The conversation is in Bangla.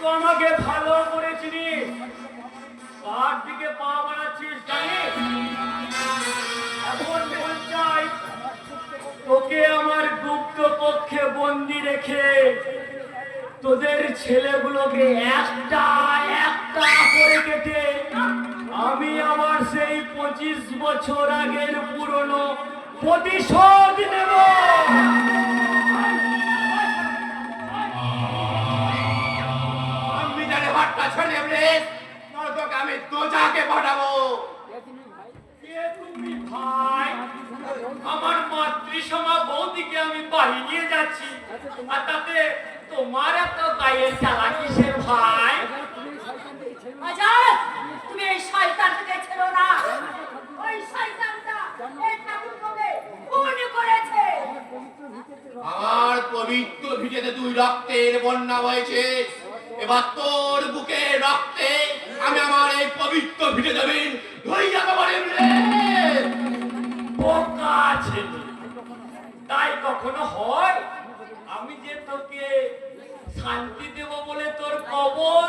তো আমাকে ভালো করে চিনিস। দিকে পা বাড়াচ্ছিস জানিস? তোকে আমার গুপ্ত পক্ষে বন্দি রেখে তোদের ছেলেগুলোকে একটা একটা করে কেটে আমি আমার সেই পঁচিশ বছর আগের পুরনো প্রতিশোধ নেব। ভাট্টা ছেড়ে রে তোকে আমি দোজাকে পাঠাবো। কে তুমি ভাই? আমার মাতৃসমা বৌদিকে আমি বাড়ি নিয়ে যাচ্ছি। আর তাতে তোমার এত গায়ের জ্বালা কিসের ভাই? আজাদ তুমি এই শয়তানকে ছেড়ো না। ওই শয়তানটা এই ঠাকুরকে খুন করেছে। আমার পবিত্র ভিটেতে তুই রক্তের বন্যা বয়েছে। এবার তোর বুকে রক্তে আমি আমার এই পবিত্র ভিটে দেবেন, ধৈর্য পারে রে বোকা ছেলে তাই কখনো হয়? আমি যে তোকে শান্তি দেব বলে তোর কবর